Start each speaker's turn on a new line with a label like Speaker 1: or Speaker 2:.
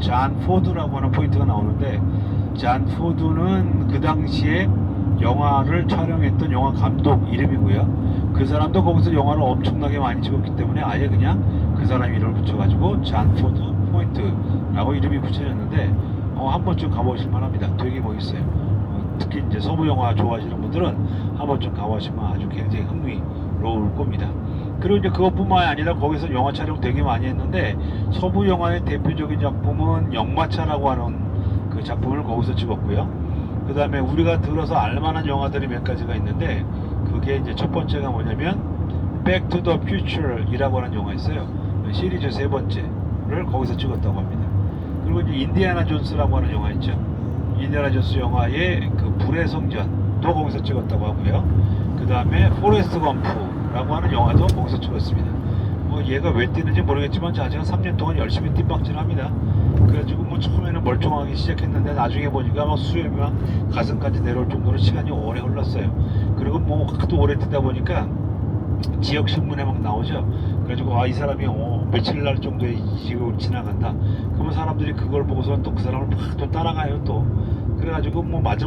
Speaker 1: 잔 포드라고 하는 포인트가 나오는데 잔 포드는 그 당시에 영화를 촬영했던 영화 감독 이름이고요. 그 사람도 거기서 영화를 엄청나게 많이 찍었기 때문에 아예 그냥 그 사람 이름을 붙여가지고 잔 포드 포인트라고 이름이 붙여졌는데 어, 한 번쯤 가보실 만합니다. 되게 멋있어요. 어, 특히 이제 서부 영화 좋아하시는 분들은 한 번쯤 가보시면 아주 굉장히 흥미 로울 겁니다. 그리고 이제 그것뿐만이 아니라 거기서 영화 촬영 되게 많이 했는데 서부 영화의 대표적인 작품은 영마차라고 하는 그 작품을 거기서 찍었고요. 그 다음에 우리가 들어서 알만한 영화들이 몇 가지가 있는데 그게 이제 첫 번째가 뭐냐면 the Future이라고 하는 영화 있어요. 시리즈 세 번째를 거기서 찍었다고 합니다. 그리고 이제 인디아나 존스라고 하는 영화 있죠. 인디아나 존스 영화의 그 불의 성전도 거기서 찍었다고 하고요. 그 다음에 포레스트 검프 라고 하는 영화도 거기서 찍었습니다. 뭐 얘가 왜 뛰는지 모르겠지만 자제가 3년 동안 열심히 뒷박질합니다. 그래가지고 뭐 처음에는 멀쩡하게 시작했는데 나중에 보니까 막 수염이 막 가슴까지 내려올 정도로 시간이 오래 흘렀어요. 그리고 뭐 하도 오래 뛰다 보니까 지역 신문에 막 나오죠. 그래가지고 아 이 사람이 어, 며칠 날 정도의 이직을 지나간다. 그러면 사람들이 그걸 보고서 또 그 사람을 막 또 따라가요 또. 그래가지고 뭐 마지막